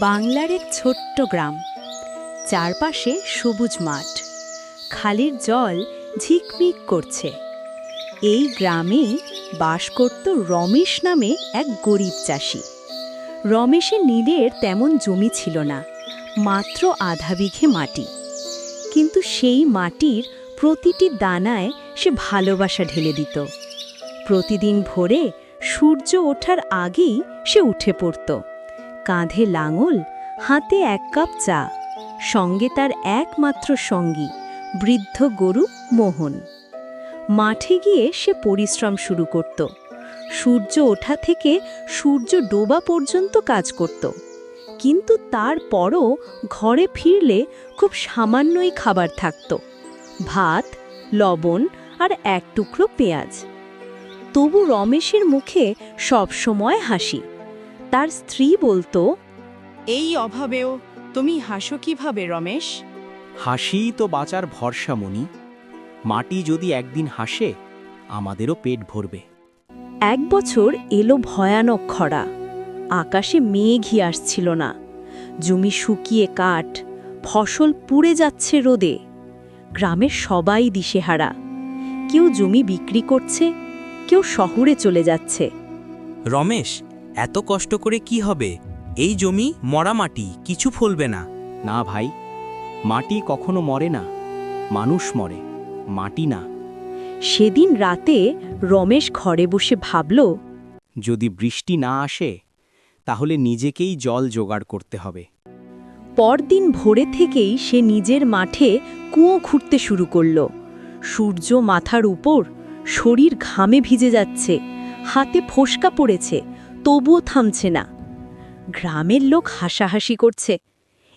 বাংলার এক ছোট্ট গ্রাম। চারপাশে সবুজ মাঠ। খালির জল ঝিকমিক করছে। এই গ্রামেই বাস করত রমেশ নামে এক গরিব চাষি। রমেশের নীলের তেমন জমি ছিল না, মাত্র আধা বিঘে মাটি। কিন্তু সেই মাটির প্রতিটি দানায় সে ভালোবাসা ঢেলে দিত। প্রতিদিন ভোরে সূর্য ওঠার আগেই সে উঠে পড়ত। কাঁধে লাঙল, হাতে এক কাপ চা, সঙ্গে তার একমাত্র সঙ্গী, বৃদ্ধ গরু মোহন। মাঠে গিয়ে সে পরিশ্রম শুরু করত। সূর্য ওঠা থেকে সূর্য ডোবা পর্যন্ত কাজ করত। কিন্তু তারপরও ঘরে ফিরলে খুব সামান্যই খাবার থাকত। ভাত, লবণ আর এক টুকরো পেঁয়াজ। তবু রমেশের মুখে সবসময় হাসি। তার স্ত্রী বলতো এই অভাবেও তুমি হাসো কীভাবে রমেশ? হাসিই তো বাঁচার ভরসা মনি মাটি যদি একদিন হাসে আমাদেরও পেট ভরবে। এক বছর এলো ভয়ানক খরা। আকাশে মেঘই আসছিল না। জমি শুকিয়ে কাঠ ফসল পুড়ে যাচ্ছে রোদে। গ্রামের সবাই দিশেহারা। কেউ জমি বিক্রি করছে কেউ শহরে চলে যাচ্ছে। রমেশ এত কষ্ট করে কি হবে? এই জমি মরা মাটি কিছু ফলবে না। না ভাই মাটি কখনো মরে না মানুষ মরে মাটি না। সেদিন রাতে রমেশ ঘরে বসে ভাবল যদি বৃষ্টি না আসে তাহলে নিজেকেই জল জোগাড় করতে হবে। পরদিন ভোরে থেকেই সে নিজের মাঠে কুঁয়ো খুঁড়তে শুরু করল। সূর্য মাথার উপর শরীর ঘামে ভিজে যাচ্ছে হাতে ফোসকা পড়েছে তবুও থামছে না। গ্রামের লোক হাসাহাসি করছে।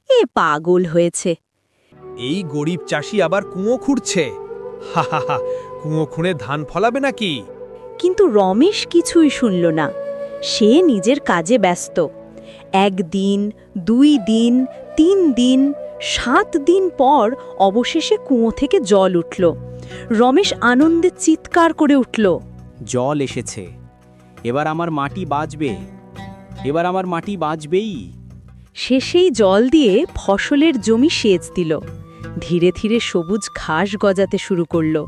এ পাগল হয়েছে। এই গরিব চাষি আবার কুঁয়ো খুঁড়ছে। হা হা হা কুঁয়ো খুঁড়ে ধান ফলাবে নাকি? কিন্তু রমেশ কিছুই শুনল না। সে নিজের কাজে ব্যস্ত। একদিন দুই দিন তিন দিন সাত দিন পর অবশেষে কুঁয়ো থেকে জল উঠল। রমেশ আনন্দে চিৎকার করে উঠল। জল এসেছে। এবার আমার মাটি বাঁচবে। এবার আমার মাটি বাঁচবেই। সে সেই জল দিয়ে ফসলের জমি সেচ দিল। ধীরে ধীরে সবুজ ঘাস গজাতে শুরু করল।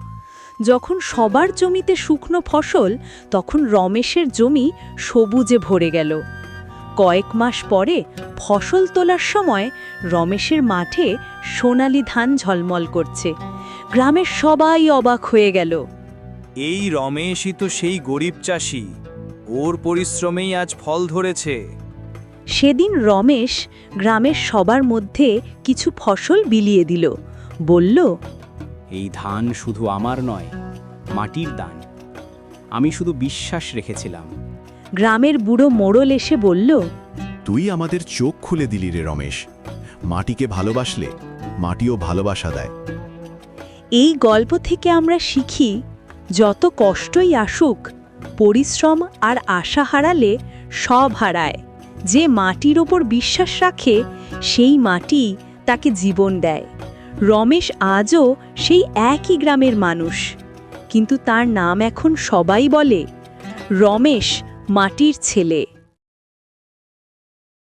যখন সবার জমিতে শুকনো ফসল তখন রমেশের জমি সবুজে ভরে গেল। কয়েক মাস পরে ফসল তোলার সময় রমেশের মাঠে সোনালি ধান ঝলমল করছে। গ্রামের সবাই অবাক হয়ে গেল। এই রমেশই তো সেই গরিব চাষি। ওর পরিশ্রমেই আজ ফল ধরেছে। সেদিন রমেশ গ্রামের সবার মধ্যে কিছু ফসল বিলিয়ে দিল। বলল এই ধান শুধু আমার নয় মাটির দান। আমি শুধু বিশ্বাস রেখেছিলাম। গ্রামের বুড়ো মোড়ল এসে বলল তুই আমাদের চোখ খুলে দিলি রে রমেশ। মাটিকে ভালোবাসলে মাটিও ভালোবাসা দেয়। এই গল্প থেকে আমরা শিখি যত কষ্টই আসুক পরিশ্রম আর আশা হারালে সব হারায়। যে মাটির ওপর বিশ্বাস রাখে, সেই মাটি তাকে জীবন দেয়। রমেশ আজও সেই একই গ্রামের মানুষ। কিন্তু তার নাম এখন সবাই বলে, রমেশ মাটির ছেলে।